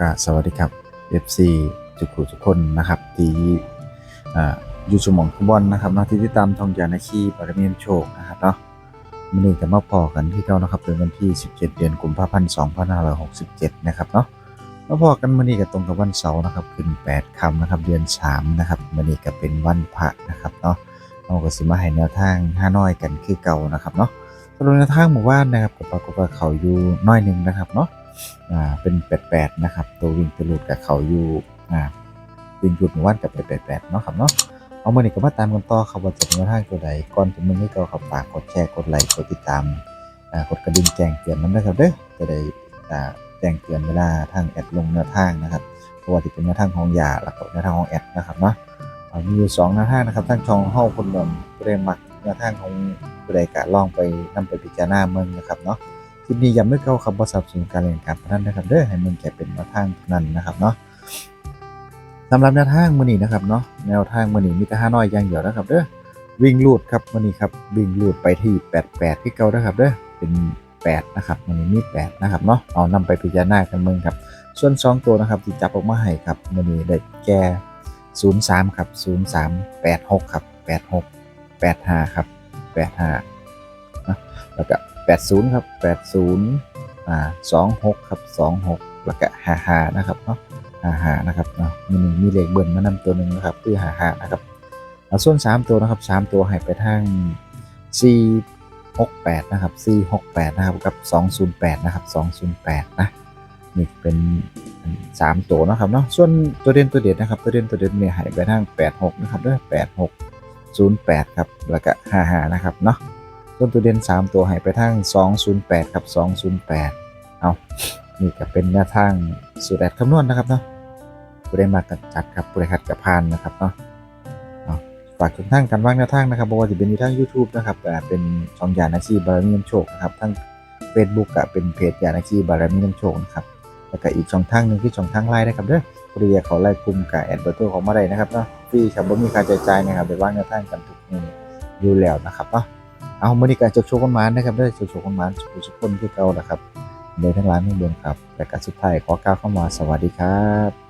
ก็สวัสดีครับ FC ทุกคนทุกคนนะครับ ที่อยู่สมองฟุตบอลนะครับเนาะที่ติดตามทองยานาคีบารมีนโชคนะครับเนาะมื้อนี้ก็มาพอกันที่เก่านะครับเป็นวันที่ 17 เดือนกุมภาพันธ์2567 นะครับเนาะมาพอกันมื้อนี้ก็ตรงกับวันเสาร์นะครับขึ้น 8ค่ำนะครับเดือน 3 นะครับมื้อนี้ก็เป็นวันพระนะครับเนาะเราก็สิมาให้แนวทางห้าน้อยกันคือเก่านะครับเนาะสำหรับแนวทางหมู่บ้านนะครับก็ปรากฏว่าเขาอยู่น้อยหนึ่งนะครับเนาะ อ่าเป็น88นะครับ ตัววิ่งตัวหลุดกับเขาอยู่อ่าวิ่งหลุดหมู่บ้านกับไป88เนาะครับเนาะเอามานี่ก็มาตามกันต่อครับว่าจะเป็นแนวทางตัวใดก่อนจะมึงให้ก็ขับฝากกดแชร์กดไลค์กดติดตามอ่ากดกระดิ่งแจ้งเตือนมันนะครับเด้อจะได้อ่าแจ้งเตือนเวลาทางแอดลงแนวทางนะครับเพราะว่าที่เป็นแนวทางของยาแล้วก็แนวทางของแอดนะครับเนาะมีอยู่สองแนวทางนะครับทั้งช่องเฮาคนเดิมเรียนมักแนวทางของผู้ใดกะลองไปนำไปพิจารณาเมืองนะครับเนาะ คลิปนี้ย้ำด้วยเก่าครับว่าสนับสนุนการเล่นการพนันนะครับเด้อให้มึงแก่เป็นแนวทางพนันนะครับเนาะสำหรับแนวทางมื้อนี้นะครับเนาะแนวทางมื้อนี้มีแต่ห้าน้อยอย่างเดียวนะครับเด้อวิ่งลูดครับมื้อนี้ครับวิ่งลูดไปที่ 88ที่เก่านะครับเด้อเป็น 8 นะครับมื้อนี้มี 8 นะครับเนาะเอานำไปพิจารณากันมืองครับส่วน 2 ตัวนะครับที่จับออกมาให้ครับมื้อนี้ได้แก่03ครับ03 86ครับ86 85ครับ85นะแล้วก็ 80 ครับ 80อ่า26 ครับ 26 แล้วก็55นะครับเนาะ55นะครับเนาะมีหนึ่งมีเลขเบิ้ลมานำตัวหนึ่งนะครับคือ55นะครับเอาส่วน 3 ตัวนะครับ 3 ตัวให้ไปทาง468 นะครับ 468 นะครับ กับ 208 นะครับ 208 นะนี่เป็นสามตัวนะครับเนาะส่วนตัวเด่นตัวเด็ดนะครับตัวเด่นตัวเด็ดเนี่ยให้ไปทาง 86 นะครับด้วย86 08 ครับ แล้วก็55 นะครับเนาะ ส่วนตัวเด่น3 ตัวให้ไปทาง208 ครับ 208 เอานี่ก็เป็นแนวทางสูตรแอดคำนวณนะครับเนาะผู้ได้มากันจัดครับผู้ได้ขัดกับพานนะครับเนาะฝากทุกท่านกันว่างแนวทางนะครับบอกว่าจะเป็นอยู่ทาง YouTube นะครับแต่เป็นช่องยานาชีบารมีน้ำโชคนะครับทั้ง Facebook ก็เป็นเพจยานาชีบารมีน้ำโชคนะครับแล้วก็อีกช่องทางหนึ่งที่ช่องทางไลน์นะครับเด้อผู้ใดอยากขาไล่กลุ่มกับแอดเบอร์โทรของมาได้นะครับเนาะฟรีครับบ่มีค่าใช้จ่ายนะครับไปว่างแนวทางกันทุกมื้ออยู่แล้วนะครับเนาะ เอามื่อนี้ก็จกโชว์คนมานนะครับได้จกโชว์คนมานสุขสุขคนที่เก่านะครับในทั้งร้านทั้งเบืองครับแต่การสุดท้ายขอกล่าวเข้ามาสวัสดีครับ